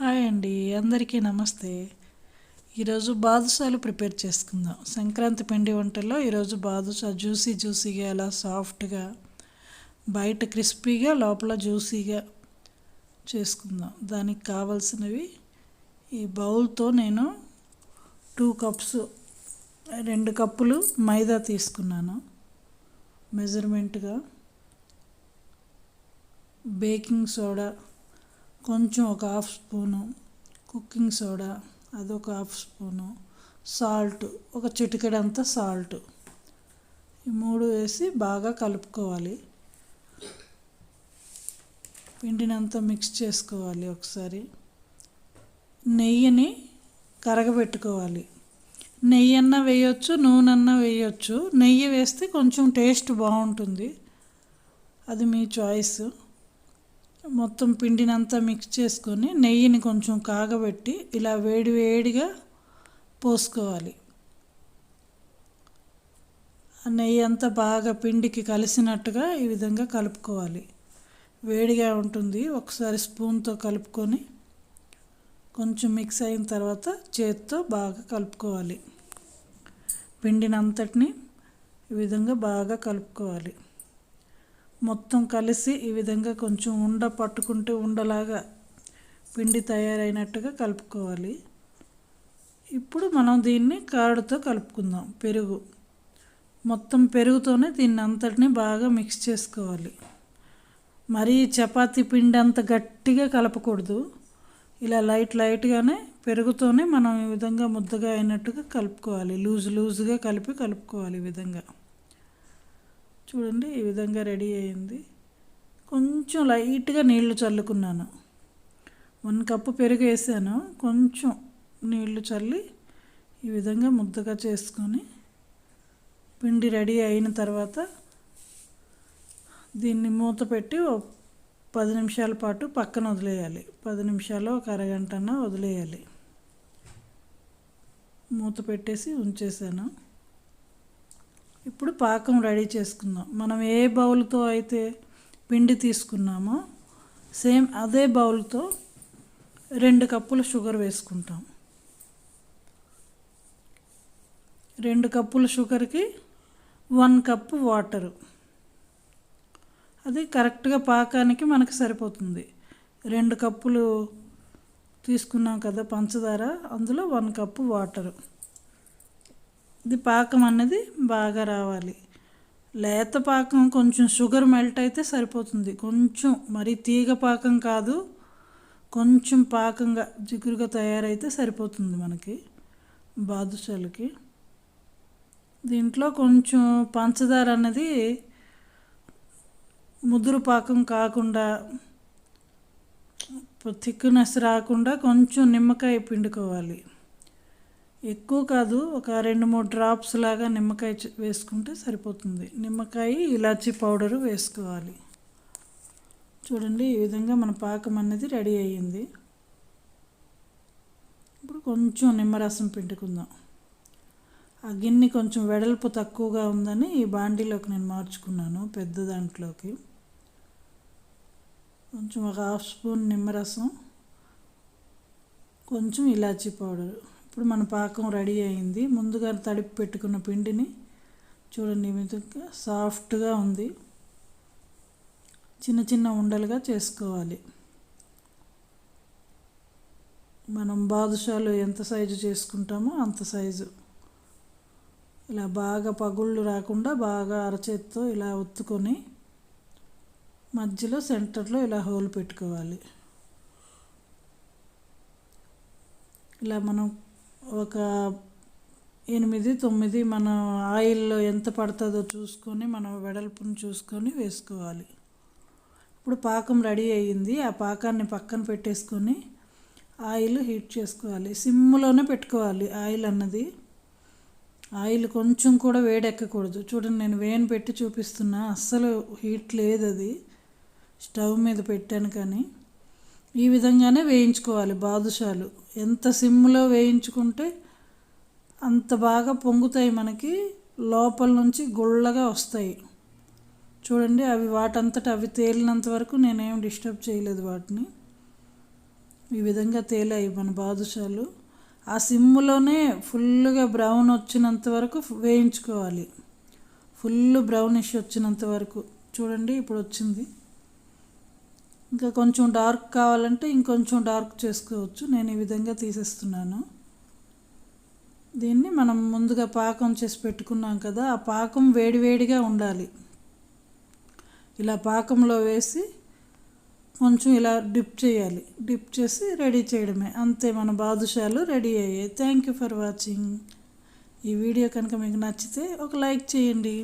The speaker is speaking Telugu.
హాయ్ అండి అందరికీ నమస్తే. ఈరోజు బాదుషాలు ప్రిపేర్ చేసుకుందాం. సంక్రాంతి పిండి వంటల్లో ఈరోజు బాదుషా జ్యూసీ జ్యూసీగా అలా సాఫ్ట్గా బయట క్రిస్పీగా లోపల జ్యూసీగా చేసుకుందాం. దానికి కావాల్సినవి ఈ బౌల్తో నేను టూ కప్స్ రెండు కప్పులు మైదా తీసుకున్నాను. మెజర్మెంట్గా బేకింగ్ సోడా కొంచెం ఒక హాఫ్ స్పూను కుకింగ్ సోడా అదొక హాఫ్ స్పూను సాల్ట్ ఒక చిటికెడంత సాల్ట్. ఈ మూడు వేసి బాగా కలుపుకోవాలి. పిండినంతా మిక్స్ చేసుకోవాలి ఒకసారి. నెయ్యిని కరగబెట్టుకోవాలి. నెయ్యి అన్నా వేయొచ్చు నూనె అన్నా వేయొచ్చు. నెయ్యి వేస్తే కొంచెం టేస్ట్ బాగుంటుంది. అది మీ చాయిస్. మొత్తం పిండినంతా మిక్స్ చేసుకొని నెయ్యిని కొంచెం కాగబెట్టి ఇలా వేడి వేడిగా పోసుకోవాలి. ఆ నెయ్యి అంతా బాగా పిండికి కలిసినట్టుగా ఈ విధంగా కలుపుకోవాలి. వేడిగా ఉంటుంది. ఒకసారి స్పూన్తో కలుపుకొని కొంచెం మిక్స్ అయిన తర్వాత చేత్తో బాగా కలుపుకోవాలి. పిండినంతటిని ఈ విధంగా బాగా కలుపుకోవాలి. మొత్తం కలిసి ఈ విధంగా కొంచెం ఉండ పట్టుకుంటే ఉండలాగా పిండి తయారైనట్టుగా కలుపుకోవాలి. ఇప్పుడు మనం దీన్ని కాడుతో కలుపుకుందాం పెరుగు. మొత్తం పెరుగుతోనే దీన్ని అంతటిని బాగా మిక్స్ చేసుకోవాలి. మరీ చపాతీ పిండి అంత గట్టిగా కలపకూడదు. ఇలా లైట్ లైట్గానే పెరుగుతోనే మనం ఈ విధంగా ముద్దగా అయినట్టుగా కలుపుకోవాలి. లూజ్ లూజ్గా కలిపి కలుపుకోవాలి ఈ విధంగా. చూడండి ఈ విధంగా రెడీ అయింది. కొంచెం లైట్గా నీళ్ళు చల్లుకున్నాను. వన్ కప్పు పెరుగు వేసాను. కొంచెం నీళ్ళు చల్లి ఈ విధంగా ముద్దగా చేసుకొని పిండి రెడీ అయిన తర్వాత దీన్ని మూత పెట్టి పది నిమిషాల పాటు పక్కన వదిలేయాలి. పది నిమిషాలు ఒక అరగంటన వదిలేయాలి. మూత పెట్టేసి ఉంచేసాను. ఇప్పుడు పాకం రెడీ చేసుకుందాం. మనం ఏ బౌల్తో అయితే పిండి తీసుకున్నామో సేమ్ అదే బౌల్తో రెండు కప్పుల షుగర్ వేసుకుంటాం. రెండు కప్పుల షుగర్కి వన్ కప్పు వాటరు. అది కరెక్ట్గా పాకానికి మనకి సరిపోతుంది. రెండు కప్పులు తీసుకున్నాం కదా పంచదార అందులో వన్ కప్పు వాటరు. ఇది పాకం అనేది బాగా రావాలి. లేత పాకం కొంచెం షుగర్ మెల్ట్ అయితే సరిపోతుంది. కొంచెం మరి తీగ పాకం కాదు కొంచెం పాకంగా జిగురుగా తయారైతే సరిపోతుంది మనకి బాదుషాలకి. దీంట్లో కొంచెం పంచదార అనేది ముదురు పాకం కాకుండా థిక్నెస్ రాకుండా కొంచెం నిమ్మకాయ పిండుకోవాలి. ఎక్కువ కాదు ఒక రెండు మూడు డ్రాప్స్ లాగా నిమ్మకాయ వేసుకుంటే సరిపోతుంది. నిమ్మకాయ ఇలాచీ పౌడరు వేసుకోవాలి. చూడండి ఈ విధంగా మన పాకం అనేది రెడీ అయ్యింది. ఇప్పుడు కొంచెం నిమ్మరసం పిండుకుందాం. ఆ గిన్నె కొంచెం వెడల్పు తక్కువగా ఉందని ఈ బాండీలోకి నేను మార్చుకున్నాను పెద్ద దాంట్లోకి. కొంచెం ఒక హాఫ్ స్పూన్ నిమ్మరసం కొంచెం ఇలాచీ పౌడర్. ఇప్పుడు మన పాకం రెడీ అయింది. ముందుగా తడిపి పెట్టుకున్న పిండిని చూడండి విధంగా సాఫ్ట్గా ఉంది. చిన్న చిన్న ఉండలుగా చేసుకోవాలి. మనం బాదుషాలు ఎంత సైజు చేసుకుంటామో అంత సైజు. ఇలా బాగా పగుళ్ళు రాకుండా బాగా అరచేత్తో ఇలా ఒత్తుకొని మధ్యలో సెంటర్లో ఇలా హోల్ పెట్టుకోవాలి. ఇలా మనం ఒక ఎనిమిది తొమ్మిది మన ఆయిల్లో ఎంత పడుతుందో చూసుకొని మనం వెడల్పును చూసుకొని వేసుకోవాలి. ఇప్పుడు పాకం రెడీ అయ్యింది. ఆ పాకాన్ని పక్కన పెట్టేసుకొని ఆయిల్ హీట్ చేసుకోవాలి. సిమ్లోనే పెట్టుకోవాలి ఆయిల్ అన్నది. ఆయిల్ కొంచెం కూడా వేడెక్కకూడదు. చూడండి నేను వేని పెట్టి చూపిస్తున్నా. అస్సలు హీట్ లేదు అది. స్టవ్ మీద పెట్టాను కానీ. ఈ విధంగానే వేయించుకోవాలి బాదుషాలు. ఎంత సిమ్లో వేయించుకుంటే అంత బాగా పొంగుతాయి మనకి లోపల నుంచి గుళ్ళగా వస్తాయి. చూడండి అవి వాటంతట అవి తేలినంత వరకు నేనేం డిస్టర్బ్ చేయలేదు వాటిని. ఈ విధంగా తేలాయి మన బాదుషాలు. ఆ సిమ్లోనే ఫుల్గా బ్రౌన్ వచ్చినంత వరకు వేయించుకోవాలి. ఫుల్ బ్రౌనిష్ వచ్చినంత వరకు. చూడండి ఇప్పుడు వచ్చింది. ఇంకా కొంచెం డార్క్ కావాలంటే ఇంకొంచెం డార్క్ చేసుకోవచ్చు. నేను ఈ విధంగా తీసేస్తున్నాను. దీన్ని మనం ముందుగా పాకం చేసి పెట్టుకున్నాం కదా ఆ పాకం వేడివేడిగా ఉండాలి. ఇలా పాకంలో వేసి కొంచెం ఇలా డిప్ చేయాలి. డిప్ చేసి రెడీ చేయడమే. అంతే మన బాదుషాలు రెడీ అయ్యాయి. థ్యాంక్ యూ ఫర్ వాచింగ్ ఈ వీడియో కనుక మీకు నచ్చితే ఒక లైక్ చేయండి.